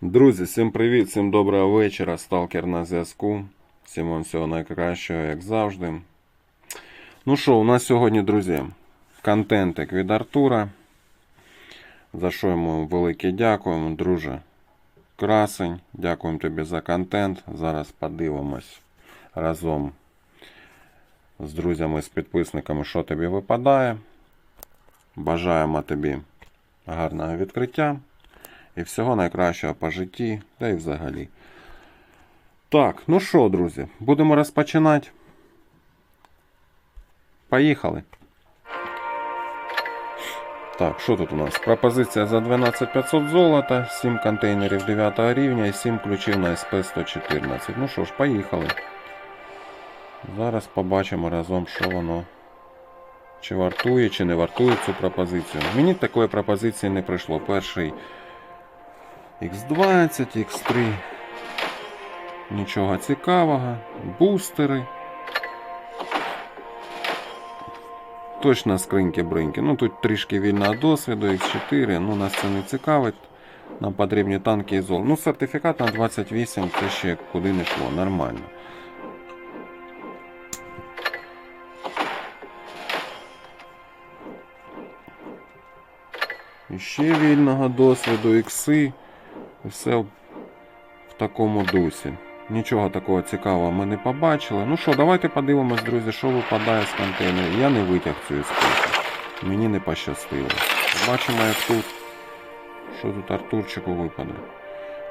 Друзі, всім привіт, всім доброго вечора. Сталкер на зв'язку. Всім вам всього найкращого, як завжди. Ну що, у нас сьогодні, друзі, контентик від Артура. За що йому велике дякуємо, друже. Красень, дякуємо тобі за контент. Зараз подивимось разом з друзями, з підписниками, що тобі випадає. Бажаємо тобі гарного відкриття. І всього найкращого по житті, та й взагалі. Так, ну що, друзі, будемо розпочинати. Поїхали. Так, що тут у нас? Пропозиція за 12500 золота, 7 контейнерів 9 рівня і 7 ключів на СП-114. Ну що ж, поїхали. Зараз побачимо разом, що воно. Чи вартує, чи не вартує цю пропозицію. Мені такої пропозиції не прийшло. Перший X20, X3. Нічого цікавого. Бустери. Точно скриньки-бриньки. Ну тут трішки вільного досвіду, X4, ну нас це не цікавить. Нам потрібні танки і зол. Ну, сертифікат на 28 це ще куди не йшло, нормально. І ще вільного досвіду, ікси. Все в такому дусі. Нічого такого цікавого ми не побачили. Ну що, давайте подивимось, друзі, що випадає з контейнерів. Я не витяг цю іскусу. Мені не пощастило. Бачимо, як тут. Що тут Артурчику випаде?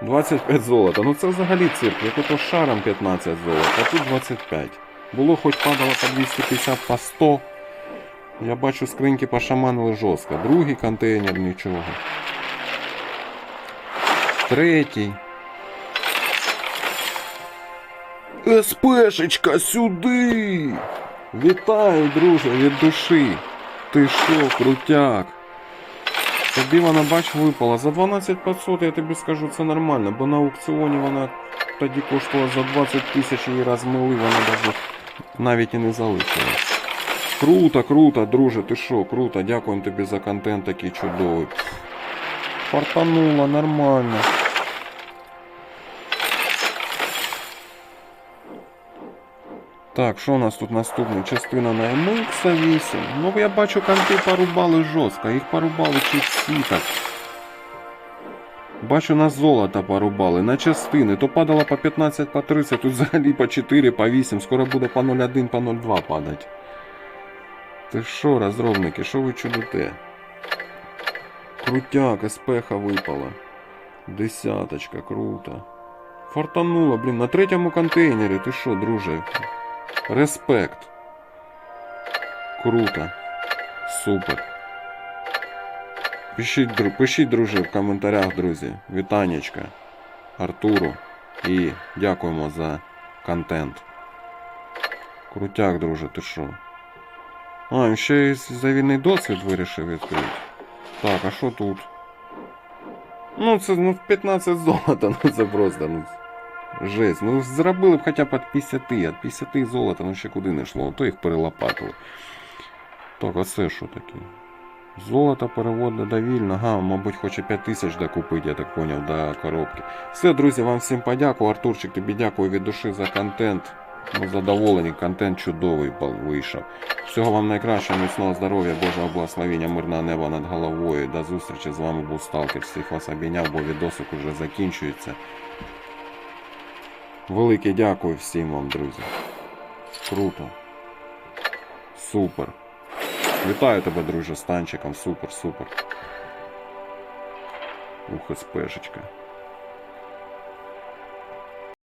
25 золота. Ну це взагалі цирк. Як ото шаром 15 золота, а тут 25. Було хоч падало по 250 по 100. Я бачу скриньки пошаманили жорстко. Другий контейнер нічого. Третій. СПшечка сюди! Вітаю, друже, від душі. Ти що, крутяк? Тобі вона, бач, випала. За 12500 я тобі скажу, це нормально, бо на аукціоні вона тоді коштувала за 20 тисяч її розмили, вона навіть, навіть і не залишилась. Круто, круто, друже, ти що, круто, дякуємо тобі за контент такий чудовий. Фартануло, нормально. Так, що у нас тут наступна частина на MX 8? Ну я бачу, канти порубали жорстко, їх порубали чи всі так. Бачу, на золото порубали, на частини. То падало по 15, по 30, тут взагалі по 4, по 8, скоро буде по 0,1, по 0,2 падати. Ти що, розробники, що ви чудите? Крутяк, СПХ випала. Десяточка, круто. Фартануло, блін, на третьому контейнері. Ти що, друже? Респект. Круто. Супер. Пишіть, пишіть, друже, в коментарях, друзі. Вітанечка. Артуру. І дякуємо за контент. Крутяк, друже, ти що? А, ще й за вільний досвід вирішив відкрити. Так, а що тут? Ну, це ну, 15 золота, ну це просто, ну. Жесть. Ну зробили б хоча б від 50, від 50 золота, ну ще куди не йшло, то їх перелопатили. Так, а це що таке? Золото переводить до вільно. Ага, мабуть, хоче 5 тисяч докупити, я так поняв, до коробки. Все, друзі, вам всім подякую. Артурчик, тобі дякую від душі за контент. Ми задоволені, контент чудовий вийшов. Всього вам найкращого, міцного здоров'я, Божого благословення, мирного неба над головою. До зустрічі з вами був Сталкер. Всіх вас обійняв, бо відосик уже закінчується. Велике дякую всім вам, друзі. Круто. Супер. Вітаю тебе, друже, з танчиком. Супер, супер. Ух, СПшечка.